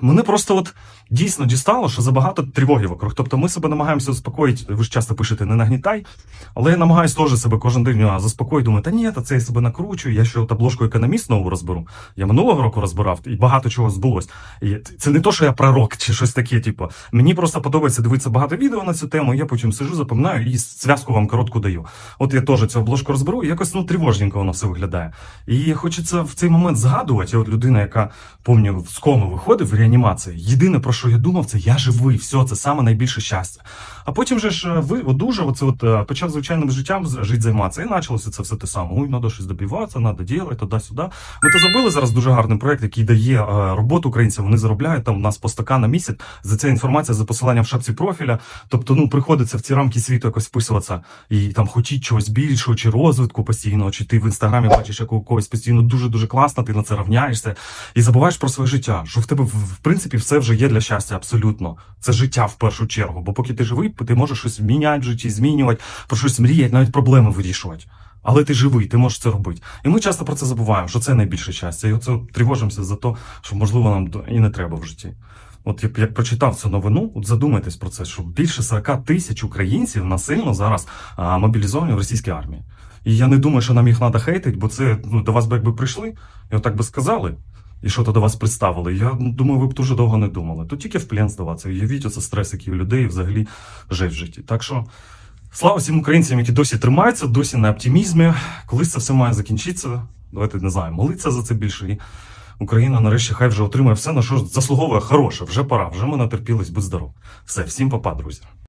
мене просто от дійсно дістало, що забагато тривоги вокруг. Тобто ми себе намагаємося заспокоїти. Ви ж часто пишете не нагнітай, але я намагаюся теж себе кожен день заспокоїти. Думаю, та ні, та це я себе накручую. Я ще обложку економіст нову розберу. Я минулого року розбирав, і багато чого збулось. І це не то, що я пророк чи щось таке. Типу, мені просто подобається дивитися багато відео на цю тему. Я потім сижу, запам'ятаю і зв'язку вам коротку даю. От я теж цю обложку розберу, і якось ну тривожненько воно все виглядає. І хочеться в цей момент згадувати. Я от людина, яка помню, з коми виходив в реанімації. Єдине про що я думав, це я живий, все, це саме найбільше щастя. А потім же ж е, ви одужав, оце от е, почав звичайним життям жити займатися. І почалося це все те саме. Ой, треба щось добиватися, треба робити, туди-сюди. Ми то зробили зараз дуже гарний проект, який дає е, роботу українцям. Вони заробляють там у нас по 100к на місяць. За це інформація за посиланням в шапці профіля. Тобто, ну приходиться в ці рамки світу якось вписуватися і там хотіть чогось більшого, чи розвитку постійного, чи ти в інстаграмі бачиш, як когось постійно дуже дуже класно, ти на це равняєшся і забуваєш про своє життя. Що в тебе в принципі все вже є для щастя, абсолютно. Це життя в першу чергу. Бо поки ти живий, ти можеш щось міняти в житті, змінювати, про щось мріяти, навіть проблеми вирішувати. Але ти живий, ти можеш це робити. І ми часто про це забуваємо, що це найбільше щастя. І оце тривожимося за те, що можливо нам і не треба в житті. От як, як прочитав цю новину, от задумайтесь про це, що більше 40 тисяч українців насильно зараз а, мобілізовані в російській армії. І я не думаю, що нам їх треба хейтити, бо це ну, до вас би якби прийшли, і отак би сказали, і що то до вас представили. Я думаю, ви б дуже довго не думали. То тільки в плен здаватися. Уявіть, оце стрес, який у людей взагалі жить в житті. Так що слава всім українцям, які досі тримаються, досі на оптимізмі. Колись це все має закінчитися. Давайте не знаю, молитися за це більше. І Україна нарешті хай вже отримає все, на що заслуговує хороше. Вже пора, вже ми натерпілись, будь здоров. Все, всім папа, друзі.